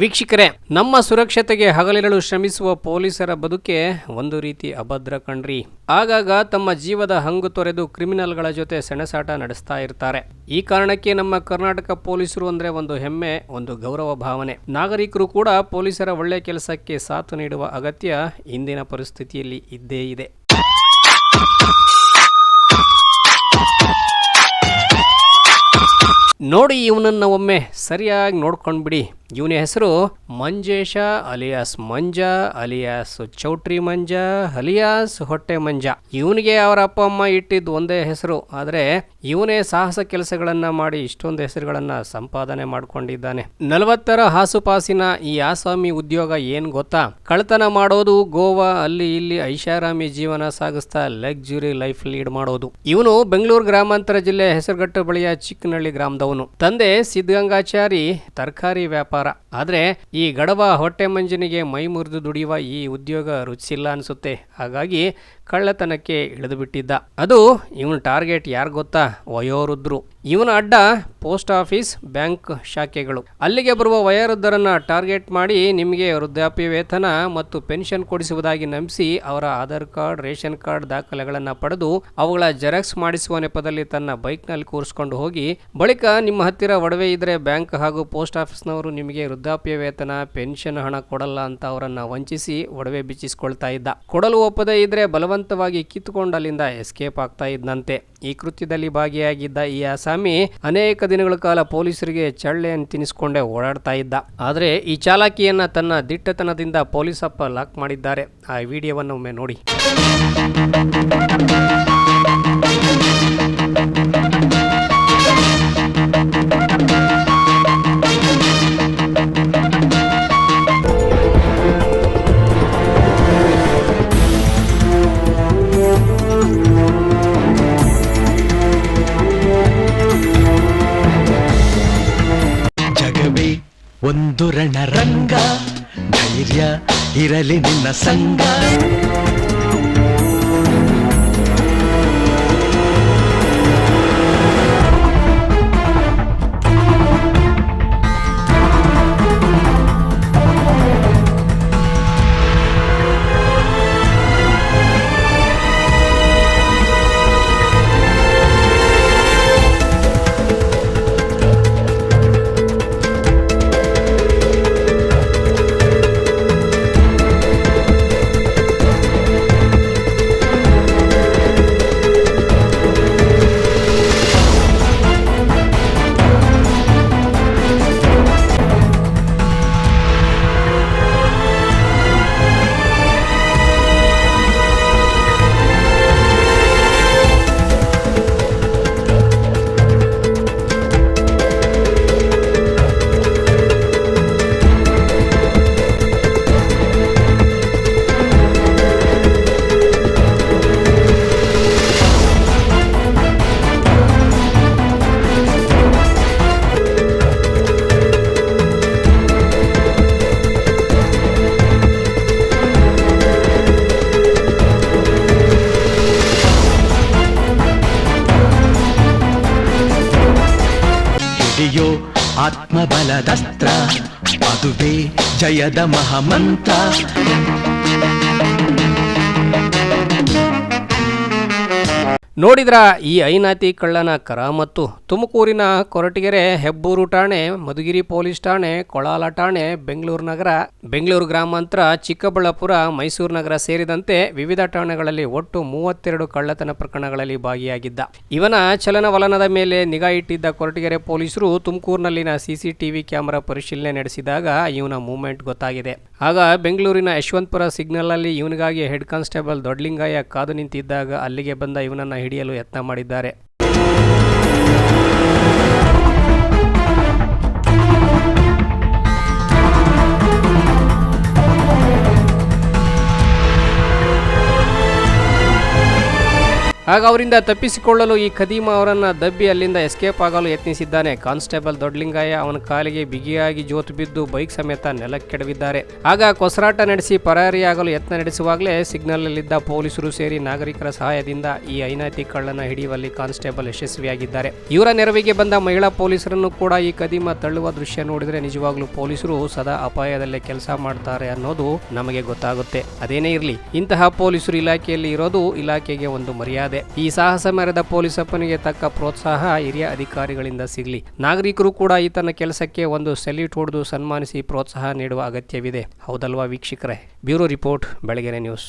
ವೀಕ್ಷಕರೇ, ನಮ್ಮ ಸುರಕ್ಷತೆಗೆ ಹಗಲಿರಲು ಶ್ರಮಿಸುವ ಪೊಲೀಸರ ಬದುಕೆ ಒಂದು ರೀತಿ ಅಭದ್ರ ಕಣ್ರಿ. ಆಗಾಗ ತಮ್ಮ ಜೀವದ ಹಂಗು ತೊರೆದು ಕ್ರಿಮಿನಲ್ಗಳ ಜೊತೆ ಸೆಣಸಾಟ ನಡೆಸ್ತಾ ಇರ್ತಾರೆ. ಈ ಕಾರಣಕ್ಕೆ ನಮ್ಮ ಕರ್ನಾಟಕ ಪೊಲೀಸರು ಅಂದ್ರೆ ಒಂದು ಹೆಮ್ಮೆ, ಒಂದು ಗೌರವ ಭಾವನೆ. ನಾಗರಿಕರು ಕೂಡ ಪೊಲೀಸರ ಒಳ್ಳೆ ಕೆಲಸಕ್ಕೆ ಸಾಥ್ ನೀಡುವ ಅಗತ್ಯ ಇಂದಿನ ಪರಿಸ್ಥಿತಿಯಲ್ಲಿ ಇದ್ದೇ ಇದೆ. ನೋಡಿ ಇವನನ್ನ ಒಮ್ಮೆ ಸರಿಯಾಗಿ ನೋಡ್ಕೊಂಡ್ಬಿಡಿ. ಇವನ ಹೆಸರು ಮಂಜೇಶ ಅಲಿಯಾಸ್ ಮಂಜ, ಅಲಿಯಾಸ್ ಚೌಟ್ರಿ ಮಂಜ, ಅಲಿಯಾಸ್ ಹೊಟ್ಟೆ ಮಂಜ. ಇವನಿಗೆ ಅವರ ಅಪ್ಪ, ಅಮ್ಮ ಇಟ್ಟಿದ್ದು ಒಂದೇ ಹೆಸರು. ಆದರೆ ಇವನೇ ಸಾಹಸ ಕೆಲಸಗಳನ್ನು ಮಾಡಿ ಇಷ್ಟೊಂದು ಹೆಸರುಗಳನ್ನು ಸಂಪಾದನೆ ಮಾಡ್ಕೊಂಡಿದ್ದಾನೆ. ನಲವತ್ತರ ಹಾಸುಪಾಸಿನ ಈ ಆಸಾಮಿ ಉದ್ಯೋಗ ಏನ್ ಗೊತ್ತಾ? ಕಳ್ತನ ಮಾಡೋದು ಗೋವಾ, ಅಲ್ಲಿ ಇಲ್ಲಿ ಐಷಾರಾಮಿ ಜೀವನ ಸಾಗಿಸ್ತಾ ಲಕ್ಸುರಿ ಲೈಫ್ ಲೀಡ್ ಮಾಡೋದು. ಇವನು ಬೆಂಗಳೂರು ಗ್ರಾಮಾಂತರ ಜಿಲ್ಲೆ ಹೆಸರುಗಟ್ಟು ಬಳಿಯ ಚಿಕ್ಕನಹಳ್ಳಿ ಗ್ರಾಮದವನು. ತಂದೆ ಸಿದ್ಧಗಂಗಾಚಾರಿ, ತರಕಾರಿ ವ್ಯಾಪಾರ ಆದ್ರೆ ಈ ಗಡವ ಹೊಟ್ಟೆ ಮಂಜನಿಗೆ ಮೈ ಮುರಿದು ದುಡಿಯುವ ಈ ಉದ್ಯೋಗ ರುಚಿಸಿಲ್ಲ ಅನಿಸುತ್ತೆ. ಹಾಗಾಗಿ ಕಳ್ಳತನಕ್ಕೆ ಇಳಿದು ಬಿಟ್ಟಿದ್ದ ಅದು ಇವನ ಟಾರ್ಗೆಟ್ ಯಾರು ಗೊತ್ತಾ? ವಯೋವೃದ್ಧರು. ಇವನ ಅಡ್ಡ ಪೋಸ್ಟ್ ಆಫೀಸ್, ಬ್ಯಾಂಕ್ ಶಾಖೆಗಳು. ಅಲ್ಲಿಗೆ ಬರುವ ವಯೋವೃದ್ಧರನ್ನ ಟಾರ್ಗೆಟ್ ಮಾಡಿ ನಿಮಗೆ ವೃದ್ಧಾಪ್ಯ ವೇತನ ಮತ್ತು ಪೆನ್ಷನ್ ಕೊಡಿಸುವುದಾಗಿ ನಂಬಿಸಿ ಅವರ ಆಧಾರ್ ಕಾರ್ಡ್, ರೇಷನ್ ಕಾರ್ಡ್ ದಾಖಲೆಗಳನ್ನು ಪಡೆದು ಅವುಗಳ ಜೆರಾಕ್ಸ್ ಮಾಡಿಸುವ ನೆಪದಲ್ಲಿ ತನ್ನ ಬೈಕ್ನಲ್ಲಿ ಕೂರಿಸ್ಕೊಂಡು ಹೋಗಿ, ಬಳಿಕ ನಿಮ್ಮ ಹತ್ತಿರ ಒಡವೆ ಇದ್ರೆ ಬ್ಯಾಂಕ್ ಹಾಗೂ ಪೋಸ್ಟ್ ಆಫೀಸ್ನವರು ನಿಮಗೆ ವೃದ್ಧಾಪ್ಯ ವೇತನ ಪೆನ್ಷನ್ ಹಣ ಕೊಡಲ್ಲ ಅಂತ ಅವರನ್ನ ವಂಚಿಸಿ ಒಡವೆ ಬಿಚ್ಚಿಸ್ಕೊಳ್ತಾ ಇದ್ದ. ಕೊಡಲು ಒಪ್ಪದೇ ಇದ್ರೆ ಬಲವಂತವಾಗಿ ಕಿತ್ತುಕೊಂಡು ಅಲ್ಲಿಂದ ಎಸ್ಕೇಪ್ ಆಗ್ತಾ ಇದ್ದಂತೆ ಈ ಕೃತ್ಯದಲ್ಲಿ ಭಾಗಿಯಾಗಿದ್ದ ಈ ಆಸಾಮಿ ಅನೇಕ ದಿನಗಳ ಕಾಲ ಪೊಲೀಸರಿಗೆ ಚಳ್ಳೆಯನ್ನು ತಿನ್ನಿಸ್ಕೊಂಡೇ ಓಡಾಡ್ತಾ ಇದ್ದ. ಆದರೆ ಈ ಚಾಲಾಕಿಯನ್ನ ತನ್ನ ದಿಟ್ಟತನದಿಂದ ಪೊಲೀಸಪ್ಪ ಲಾಕ್ ಮಾಡಿದ್ದಾರೆ. ಆ ವಿಡಿಯೋವನ್ನು ಒಮ್ಮೆ ನೋಡಿ. ಜಗವೇ ಒಂದು ರಣರಂಗ. ಧೈರ್ಯ ಇರಲಿ ನಿನ್ನ ಸಂಗ. ಆತ್ಮಬಲದಸ್ತ್ರ ಅದುವೇ ಜಯದ ಮಹಾಮಂತ್ರ ನೋಡಿದ್ರ ಈ ಐನಾತಿ ಕಳ್ಳನ ಕರಾಮತ್ತು? ತುಮಕೂರಿನ ಕೊರಟಗೆರೆ ಹೆಬ್ಬೂರು ಠಾಣೆ, ಮಧುಗಿರಿ ಪೊಲೀಸ್ ಠಾಣೆ, ಕೊಳಾಲ ಠಾಣೆ, ಬೆಂಗಳೂರು ನಗರ, ಬೆಂಗಳೂರು ಗ್ರಾಮಾಂತರ, ಚಿಕ್ಕಬಳ್ಳಾಪುರ, ಮೈಸೂರು ನಗರ ಸೇರಿದಂತೆ ವಿವಿಧ ಠಾಣೆಗಳಲ್ಲಿ ಒಟ್ಟು ಮೂವತ್ತೆರಡು ಕಳ್ಳತನ ಪ್ರಕರಣಗಳಲ್ಲಿ ಭಾಗಿಯಾಗಿದ್ದ. ಇವನ ಚಲನವಲನದ ಮೇಲೆ ನಿಗಾ ಇಟ್ಟಿದ್ದ ಕೊರಟಗೆರೆ ಪೊಲೀಸರು ತುಮಕೂರಿನಲ್ಲಿನ ಸಿಸಿಟಿವಿ ಕ್ಯಾಮೆರಾ ಪರಿಶೀಲನೆ ನಡೆಸಿದಾಗ ಇವನ ಮೂವ್ಮೆಂಟ್ ಗೊತ್ತಾಗಿದೆ. ಆಗ ಬೆಂಗಳೂರಿನ ಯಶವಂತಪುರ ಸಿಗ್ನಲಲ್ಲಿ ಇವನಿಗಾಗಿ ಹೆಡ್ ಕಾನ್ಸ್ಟೇಬಲ್ ದೊಡ್ಡಲಿಂಗಯ್ಯ ಕಾದು ನಿಂತಿದ್ದಾಗ ಅಲ್ಲಿಗೆ ಬಂದ ಇವನನ್ನು ಹಿಡಿಯಲು ಯತ್ನ ಮಾಡಿದ್ದಾರೆ. ಆಗ ಅವರಿಂದ ತಪ್ಪಿಸಿಕೊಳ್ಳಲು ಈ ಖದೀಮ ಅವರನ್ನು ದಬ್ಬಿ ಅಲ್ಲಿಂದ ಎಸ್ಕೇಪ್ ಆಗಲು ಯತ್ನಿಸಿದ್ದಾನೆ. ಕಾನ್ಸ್ಟೇಬಲ್ ದೊಡ್ಲಿಂಗಯ್ಯ ಅವನ ಕಾಲಿಗೆ ಬಿಗಿಯಾಗಿ ಜೋತು ಬಿದ್ದು ಬೈಕ್ ಸಮೇತ ನೆಲಕ್ಕೆಡವಿದ್ದಾರೆ. ಆಗ ಕೊಸರಾಟ ನಡೆಸಿ ಪರಾರಿಯಾಗಲು ಯತ್ನ ನಡೆಸುವಾಗಲೇ ಸಿಗ್ನಲ್ನಲ್ಲಿದ್ದ ಪೊಲೀಸರು ಸೇರಿ ನಾಗರಿಕರ ಸಹಾಯದಿಂದ ಈ ಐನಾತಿ ಕಳ್ಳನ ಹಿಡಿಯುವಲ್ಲಿ ಕಾನ್ಸ್ಟೇಬಲ್ ಯಶಸ್ವಿಯಾಗಿದ್ದಾರೆ. ಇವರ ನೆರವಿಗೆ ಬಂದ ಮಹಿಳಾ ಪೊಲೀಸರನ್ನು ಕೂಡ ಈ ಕದೀಮ ತಳ್ಳುವ ದೃಶ್ಯ ನೋಡಿದ್ರೆ ನಿಜವಾಗ್ಲೂ ಪೊಲೀಸರು ಸದಾ ಅಪಾಯದಲ್ಲೇ ಕೆಲಸ ಮಾಡ್ತಾರೆ ಅನ್ನೋದು ನಮಗೆ ಗೊತ್ತಾಗುತ್ತೆ. ಅದೇನೇ ಇರಲಿ, ಇಂತಹ ಪೊಲೀಸರು ಇಲಾಖೆಯಲ್ಲಿ ಇರೋದು ಇಲಾಖೆಗೆ ಒಂದು ಮರ್ಯಾದೆ. ಈ ಸಾಹಸ ಮೆರೆದ ಪೊಲೀಸಪ್ಪನಿಗೆ ತಕ್ಕ ಪ್ರೋತ್ಸಾಹ ಹಿರಿಯ ಅಧಿಕಾರಿಗಳಿಂದ ಸಿಗಲಿ. ನಾಗರಿಕರು ಕೂಡ ಈತನ ಕೆಲಸಕ್ಕೆ ಒಂದು ಸೆಲ್ಯೂಟ್ ಹೊಡೆದು ಸನ್ಮಾನಿಸಿ ಪ್ರೋತ್ಸಾಹ ನೀಡುವ ಅಗತ್ಯವಿದೆ. ಹೌದಲ್ವಾ ವೀಕ್ಷಕರೇ? Bureau report, Belagere news.